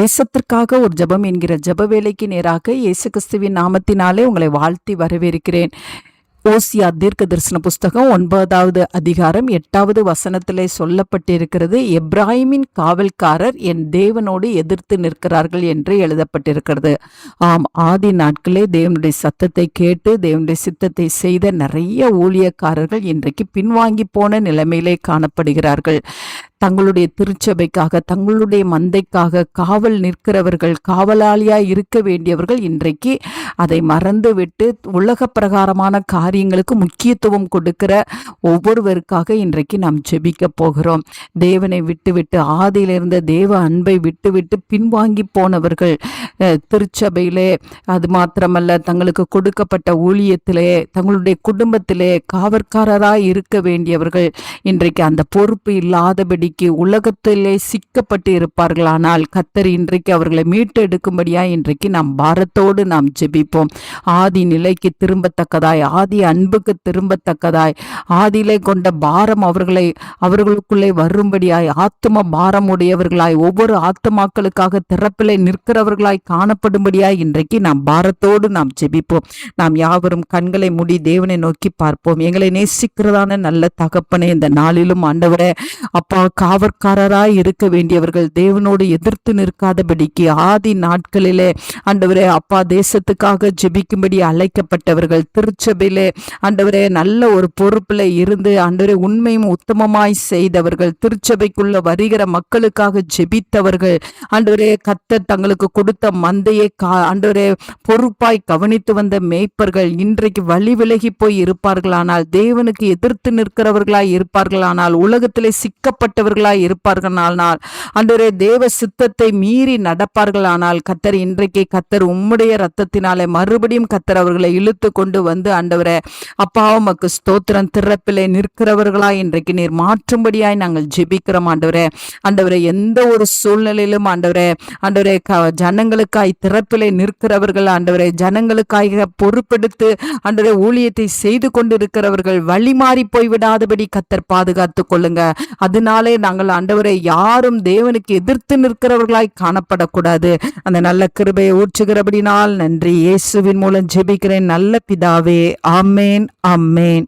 தேசத்திற்காக ஒரு ஜெபம் என்கிற ஜப வேலைக்கு நேராக இயேசு கிறிஸ்துவின் நாமத்தினாலே உங்களை வாழ்த்தி வரவேற்கிறேன். ஓசியா தீர்க்க தரிசன புஸ்தகம் ஒன்பதாவது அதிகாரம் எட்டாவது வசனத்திலே சொல்லப்பட்டிருக்கிறது எப்ராஹிமின் காவல்காரர் என் தேவனோடு எதிர்த்து நிற்கிறார்கள் என்று எழுதப்பட்டிருக்கிறது. ஆம் ஆதி நாட்களே தேவனுடைய சத்தத்தை கேட்டு தேவனுடைய சித்தத்தை செய்த நிறைய ஊழியக்காரர்கள் இன்றைக்கு பின்வாங்கி போன நிலைமையிலே காணப்படுகிறார்கள். தங்களுடைய திருச்சபைக்காக தங்களுடைய மந்தைக்காக காவல் நிற்கிறவர்கள் காவலாளியாய் இருக்க வேண்டியவர்கள் இன்றைக்கு அதை மறந்துவிட்டு உலக பிரகாரமான காரியங்களுக்கு முக்கியத்துவம் கொடுக்கிற ஒவ்வொருவருக்காக இன்றைக்கு நாம் ஜெபிக்க போகிறோம். தேவனை விட்டுவிட்டு ஆதியிலிருந்த தேவ அன்பை விட்டுவிட்டு பின்வாங்கி போனவர்கள் திருச்சபையிலே அது மாத்திரமல்ல தங்களுக்கு கொடுக்கப்பட்ட ஊழியத்திலே தங்களுடைய குடும்பத்திலே காவற்காரராய் இருக்க வேண்டியவர்கள் இன்றைக்கு அந்த பொறுப்பு இல்லாதபடி இன்றைக்கு உலகத்திலே சிக்கப்பட்டு இருப்பார்களானால் கத்தர் இன்றைக்கு அவர்களை மீட்டு எடுக்கும்படியா இன்றைக்கு நாம் பாரத்தோடு நாம் ஜெபிப்போம். ஆதி நிலைக்கு திரும்பத்தக்கதாய் ஆதி அன்புக்கு திரும்பத்தக்கதாய் ஆதியிலே கொண்ட பாரம் அவர்களை அவர்களுக்குள்ளே வரும்படியாய் ஆத்தும பாரம் உடையவர்களாய் ஒவ்வொரு ஆத்துமாக்களுக்காக திறப்பிலே நிற்கிறவர்களாய் காணப்படும்படியாய் இன்றைக்கு நாம் பாரத்தோடு நாம் ஜெபிப்போம். நாம் யாவரும் கண்களை மூடி தேவனை நோக்கி பார்ப்போம். எங்களை நேசிக்கிறதான நல்ல தகப்பனே இந்த நாளிலும் ஆண்டவரே அப்பா காவற்காரராய் இருக்க வேண்டியவர்கள் தேவனோடு எதிர்த்து நிற்காதபடிக்கு ஆதி நாட்களிலே ஆண்டவரே அப்பா தேசத்துக்காக ஜெபிக்கும்படி அழைக்கப்பட்டவர்கள் திருச்சபையிலே ஆண்டவரே நல்ல ஒரு பொறுப்பில் இருந்து ஆண்டவரே உண்மையும் உத்தமமாய் செய்தவர்கள் திருச்சபைக்குள்ள வருகிற மக்களுக்காக ஜெபித்தவர்கள் ஆண்டவரே கத்த தங்களுக்கு கொடுத்த மந்தையை கா ஆண்டவரே பொறுப்பாய் கவனித்து வந்த மேய்ப்பர்கள் இன்றைக்கு வழி விலகி போய் இருப்பார்களானால் தேவனுக்கு எதிர்த்து நிற்கிறவர்களாய் இருப்பார்களானால் உலகத்திலே சிக்கப்பட்டவர்களாய் இருப்பார்களானால் ஆண்டவரே தேவ சித்தத்தை மீறி நடப்பார்களானால் கத்தர் இன்றைக்கு கத்தர் உம்முடைய ரத்தத்தினாலே மறுபடியும் கத்தர் அவர்களை இழுத்து கொண்டு வந்து ஆண்டவரே அப்பா உமக்கு ஸ்தோத்திரம். திறப்பிலே நிற்கிறவர்களாய் இன்றைக்கு நீர் மாற்றும்படியாய் நாங்கள் ஜெபிக்கிறோம் ஆண்டவரே ஆண்டவரே எந்த ஒரு சூழ்நிலையிலும் ஆண்டவரே ஆண்டவரே ஜனங்களுக்காய் திறப்பிலே நிற்கிறவர்கள் ஆண்டவரே ஜனங்களுக்காக பொறுப்பெடுத்து ஆண்டவரே ஊழியத்தை செய்து கொண்டிருக்கிறவர்கள் வழி மாறி போய்விடாதபடி கத்தர் பாதுகாத்து கொள்ளுங்க. அதனாலே நாங்கள் ஆண்டவரை யாரும் தேவனுக்கு எதிர்த்து நிற்கிறவர்களாய் காணப்படக்கூடாது. அந்த நல்ல கிருபையை ஊற்றுகிறபடினால் நன்றி. இயேசுவின் மூலம் ஜெபிக்கிறேன். நல்ல பிதாவே ஆமேன் ஆமேன்.